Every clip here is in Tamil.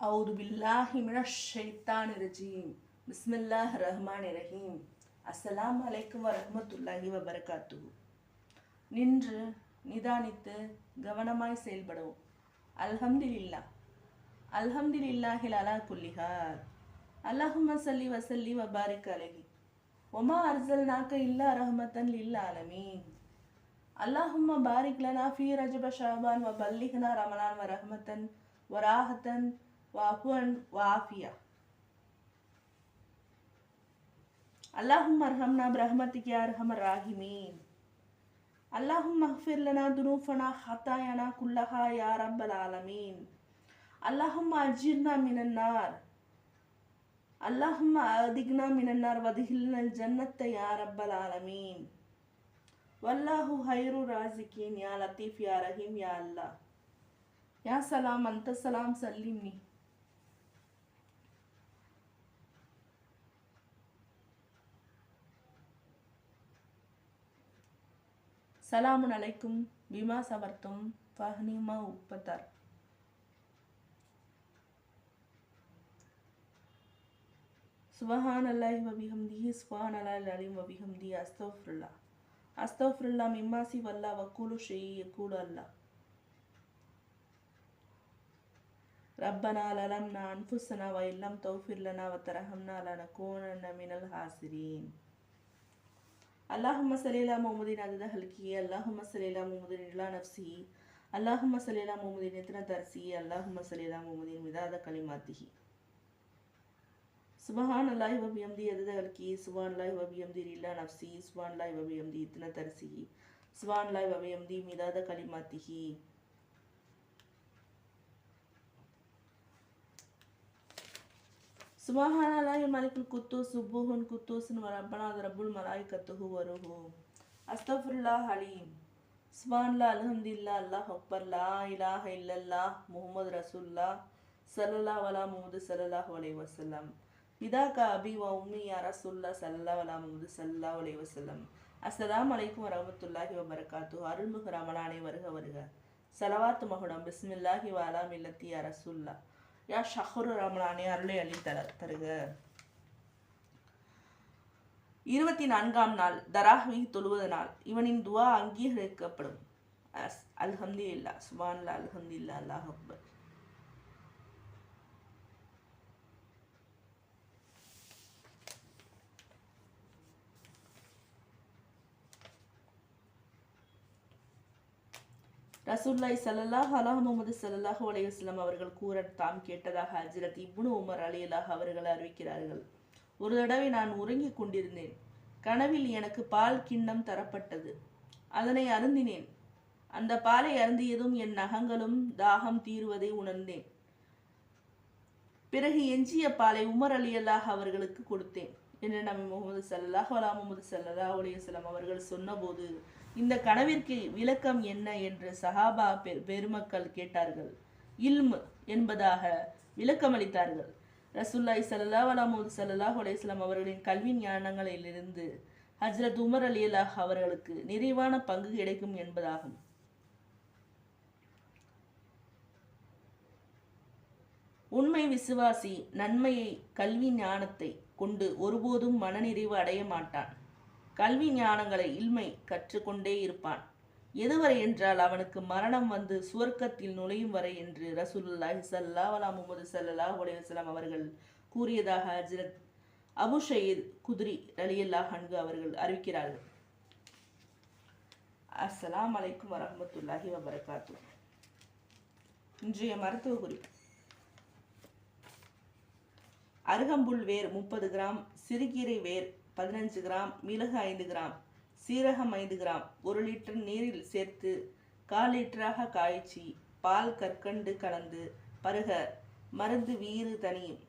அவுது பில்லாஹி ஷைத்தான் ரஜீம் பிஸ்மில்லாஹ் ரஹ்மான் இரஹீம் அஸ்ஸலாம் அலைக்கும் வரஹமத்துல்லாஹி வபரகாத்து நின்று நிதானித்து கவனமாய் செயல்படவும். அல்ஹம்துலில்லா. அல்ஹம்துலில்லாஹில் அலா குல்லிஹார் அல்லாஹும சல்லி வசல்லி வபாரிக் அலஹி. ஒமா அர்சல் நாக்க இல்லா ரஹமத்தன் லில்லா அலமீன் அல்லாஹும்ம பாரிக் லனா ஃபி ரஜப ஷாபான் வ பல்லிஹனா ரமலான் வ ரஹமத்தன் வராஹத்தன் வஃபுவன் வாஃபியா. அல்லாஹும் அர்ஹம்னா பிரஹ்மத்துக்கு அர்ஹமர் ராஹிமீன்? அல்லாஹும் மஹ்ஃபிர்லனா துனூஃபனா ஹத்தாயனா குல்லஹா யா ரப்பல் ஆலமீன். அல்லாஹும் அஜிர்னா மினன்னார். அல்லாஹும் அதிக்னா மினன்னார். வதிஹில்னல் ஜன்னத்தை யா ரப்பல் ஆலமீன். வல்லாஹு ஹைரு ராசிகீன் யா லத்தீஃப் யா ரஹீம் யா அல்லா யா சலாம் அந்த சலாம் சல்லிம்னி சலாமுன் அலைக்கும் பிமா சமர்த்தும் ஃபஹ்னிமா உப்பத்தார். சுபஹான் அல்லாஹி வபிஹம்திஹி சுபஹான் அல்லாஹ் அலீம் வபிஹம்தி அஸ்தோஃபுல்லா அஸ்தோஃபுல்லா மிம்மாசி வல்லா வக்கூலு ஷெய்ய கூலு அல்லா. ரப்பனா லலம் நான் அன்புசனா வயல்லாம் தௌஃபிர்லனா வத்தரஹம்னா லனகூனன்ன மினல் ஹாசிரீன். அல்லாஹும் சலீலா முகமதின் அதுதான் ஹல்கி அல்லாஹும் சலீலா முகமதின் இலா நப்சி அல்லாஹும் சலீலா முகமதின் இத்தன தர்சி அல்லாஹும் சலீலா முகமதின் விதாத கலிமாத்திகி சுபஹான் அல்லாஹி வபியம்தி அதுதான் ஹல்கி சுபான் லாய் வபியம்தி இலா நப்சி சுபான் லாய் வபியம்தி இத்தன தர்சி சுபான் லாய் வபியம்தி மிதாத கலிமாத்திகி சுபஹானல்லாஹி மலிக்குல் குத்தூஸ் சுபூஹுன் குத்தூஸ்னு ரப்பனா அது ரபுல் மலாய்க்கத்துஹு வருஹு. அஸ்தஃபுல்லா ஹலீம் சுபான்லா அலஹம்தில்லா அல்லாஹ் அக்பர்லா இலாஹ இல்லல்லா முகமது ரசூல்லா சல்லல்லா வலா முகமது சல்லல்லாஹ் வலை வசல்லம் பிதாக்கா அபி வ உம்மி யா ரசூல்லா சல்லல்லா வலா முகமது சல்லா வலை வசல்லம் அஸ்லாம் அலைக்கும் வரமத்துல்லாஹி வபரகாத்து அருள்மிகு ரமலானே வருக வருக. சலவாத்து மகுடம். பிஸ்மில்லாஹி வாலா மில்லத்தி அரசுல்லா யா ஷஹரு ரமலானே அருளை அள்ளி தர தருக. இருபத்தி நான்காம் நாள் தராஹ்வி தொழுவது நாள் இவனின் துவா அங்கீகரிக்கப்படும். அஸ் அல்ஹம்தி இல்லா சுபான்லா அல்ஹம்தி இல்லா அல்லாஹ் அக்பர். ரசூல்லாய் சல்லாஹ் அலா முகமது சல்லாஹ் அலையுஸ்லாம் அவர்கள் கூற தாம் கேட்டதாக ஹஜரத் இப்னு உமர் அலியலாக அவர்கள் அறிவிக்கிறார்கள். ஒரு தடவை நான் உறங்கிக் கொண்டிருந்தேன். கனவில் எனக்கு பால் கிண்ணம் தரப்பட்டது. அதனை அருந்தினேன். அந்த பாலை அருந்தியதும் என் நகங்களும் தாகம் தீருவதை உணர்ந்தேன். பிறகு எஞ்சிய பாலை உமர் அலியல்லாஹ் அவர்களுக்கு கொடுத்தேன். என்று நபி முகமது சல்லாஹ் அலா முகமது சல்லா அலையுஸ்லாம் அவர்கள் சொன்னபோது இந்த கனவிற்கு விளக்கம் என்ன என்று சஹாபா பெ பெருமக்கள் கேட்டார்கள். இல்மு என்பதாக விளக்கமளித்தார்கள். ரசுல்லாய் சல்லா அலாமூது சல்லாஹ் அலையம் அவர்களின் கல்வி ஞானங்களிலிருந்து ஹஜ்ரத் உமர் அலி அல்லாஹ் அவர்களுக்கு நிறைவான பங்கு கிடைக்கும் என்பதாகும். உண்மை விசுவாசி நன்மையை கல்வி ஞானத்தை கொண்டு ஒருபோதும் மனநிறைவு அடைய மாட்டான். கல்வி ஞானங்களை இல்மை கற்றுக்கொண்டே இருப்பான். எதுவரை என்றால் அவனுக்கு மரணம் வந்து சுவர்க்கத்தில் நுழையும் வரை என்று ரசூலுல்லாஹி சல்லா அலா முகமது சல்லா உலகம் அவர்கள் கூறியதாக ஹஜரத் அபு ஷயீத் குதிரி அலியல்லா ஹன்கு அவர்கள் அறிவிக்கிறார்கள். அஸ்ஸலாம் அலைக்கும் வரமத்துல்லாஹி வபரகாத்து இன்றைய மருத்துவ குறிப்பு. அருகம்புல் வேர் முப்பது கிராம் சிறுகீரை வேர் பதினஞ்சு கிராம் மிளகு ஐந்து கிராம் சீரகம் ஐந்து கிராம் ஒரு லிட்டர் நீரில் சேர்த்து கால் லிட்டராக காய்ச்சி பால் கற்கண்டு கலந்து பருக. மருந்து வீறு தனியும்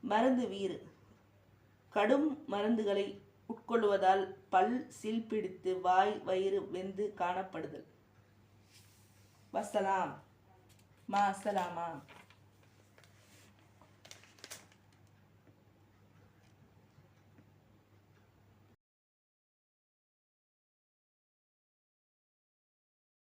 மருந்து வீறு. கடும் மருந்துகளை உட்கொள்வதால் பல் சீல்பிடித்து வாய் வயிறு வெந்து காணப்படுதல். வசலாம். மா அசலாமா